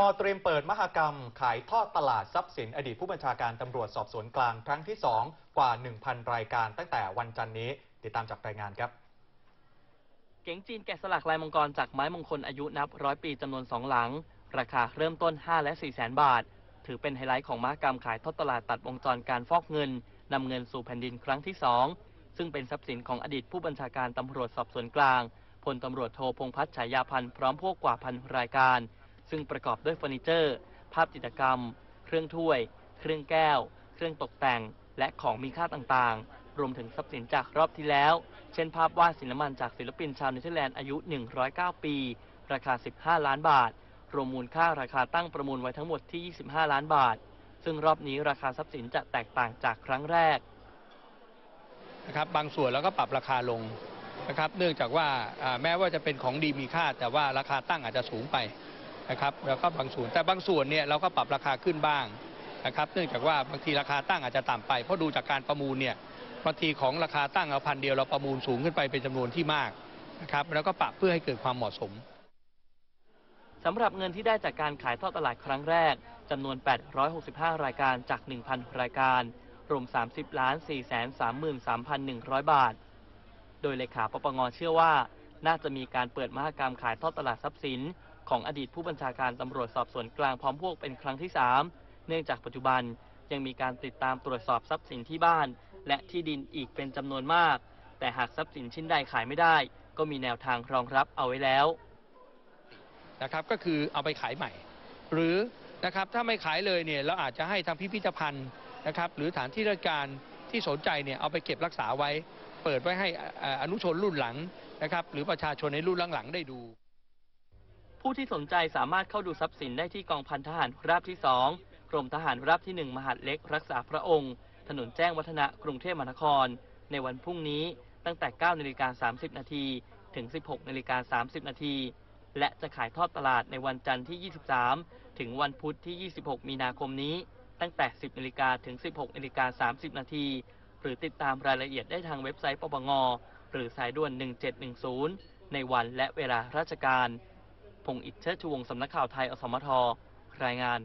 พอเตรียมเปิดมหกรรม ขายทอดตลาดทรัพย์สินอดีตผู้บัญชาการตำรวจสอบสวนกลางครั้งที่ 2 กว่า 1,000 รายการตั้งแต่วันจันทร์นี้ ติดตามจากรายงานครับ เก๋งจีนแกะสลักลายมังกรจากไม้มงคลอายุนับร้อยปีจำนวนสองหลัง ราคาเริ่มต้น 5 และ 4 แสนบาท ถือเป็นไฮไลท์ของมหกรรมขายทอดตลาดตัดวงจรการฟอกเงินนำเงินสู่แผ่นดินครั้งที่ 2 ซึ่งเป็นทรัพย์สินของอดีตผู้บัญชาการตำรวจสอบสวนกลางพลตำรวจโทพงษ์พัฒน์ฉายาพันธ์พร้อมพวกกว่าพันรายการ ซึ่งประกอบด้วยเฟอร์นิเจอร์ ภาพจิตรกรรม เครื่องถ้วย เครื่องแก้ว เครื่องตกแต่ง และของมีค่าต่างๆ รวมถึงทรัพย์สินจากรอบที่แล้ว เช่นภาพวาดศิลปมันจากศิลปินชาวเนเธอร์แลนด์อายุ 109 ปี ราคา 15 ล้านบาท รวมมูลค่าราคาตั้งประมูลไว้ทั้งหมดที่ 25 ล้านบาท ซึ่งรอบนี้ราคาทรัพย์สินจะแตกต่างจากครั้งแรกนะครับบางส่วนเราก็ปรับราคาลงนะครับ เนื่องจากว่าแม้ว่าจะเป็นของดีมีค่า แต่ว่าราคาตั้งอาจจะสูงไป นะครับแล้วก็บางส่วน แต่บางส่วนเนี่ยเราก็ปรับราคาขึ้นบ้างนะครับ เนื่องจากว่าบางทีราคาตั้งอาจจะต่ำไป เพราะดูจากการประมูลเนี่ยบางทีของราคาตั้งเอาพันเดียวเราประมูลสูงขึ้นไปเป็นจำนวนที่มากนะครับ แล้วก็ปรับเพื่อให้เกิดความเหมาะสมสำหรับเงินที่ได้จากการขายทอดตลาดครั้งแรกจำนวน 865 รายการจาก 1,000 รายการ รวม 30ล้าน4 3 3 1 0 0 บาท โดยเลขาปปงเชื่อว่า น่าจะมีการเปิดมหกรรมขายทอดตลาดทรัพย์สิน ของอดีตผู้บัญชาการตำรวจสอบสวนกลางพร้อมพวกเป็นครั้งที่ 3 เนื่องจากปัจจุบันยังมีการติดตามตรวจสอบทรัพย์สินที่บ้าน และที่ดินอีกเป็นจำนวนมาก แต่หากทรัพย์สินชิ้นใดขายไม่ได้ ก็มีแนวทางรองรับเอาไว้แล้วนะครับก็คือเอาไปขายใหม่ หรือนะครับถ้าไม่ขายเลยเนี่ยเราอาจจะให้ทางพิพิธภัณฑ์นะครับหรือฐานที่ราชการที่สนใจเนี่ยเอาไปเก็บรักษาไว้ เปิดไว้ให้อออนุชนรุ่นหลังนะครับหรือประชาชนในรุ่นหลังๆได้ดู ผู้ที่สนใจสามารถเข้าดูทรัพย์สินได้ที่กองพันทหารราบที่ 2 กรมทหารราบที่ 1 มหาดเล็กรักษาพระองค์ ถนนแจ้งวัฒนะกรุงเทพมหานคร ในวันพรุ่งนี้ตั้งแต่ 9นาฬิกา30 นาที ถึง 16นาฬิกา30 นาที และจะขายทอดตลาดในวันจันทร์ที่ 23 ถึงวันพุธที่ 26 มีนาคมนี้ ตั้งแต่ 10นาฬิกาถึง 16นาฬิกา30 นาที หรือติดตามรายละเอียดได้ทางเว็บไซต์ปปง หรือสายด่วน 1710 ในวันและเวลาราชการ พงศ์อิทเชษฐ์ชูวงสำนักข่าวไทยอสมทรายงาน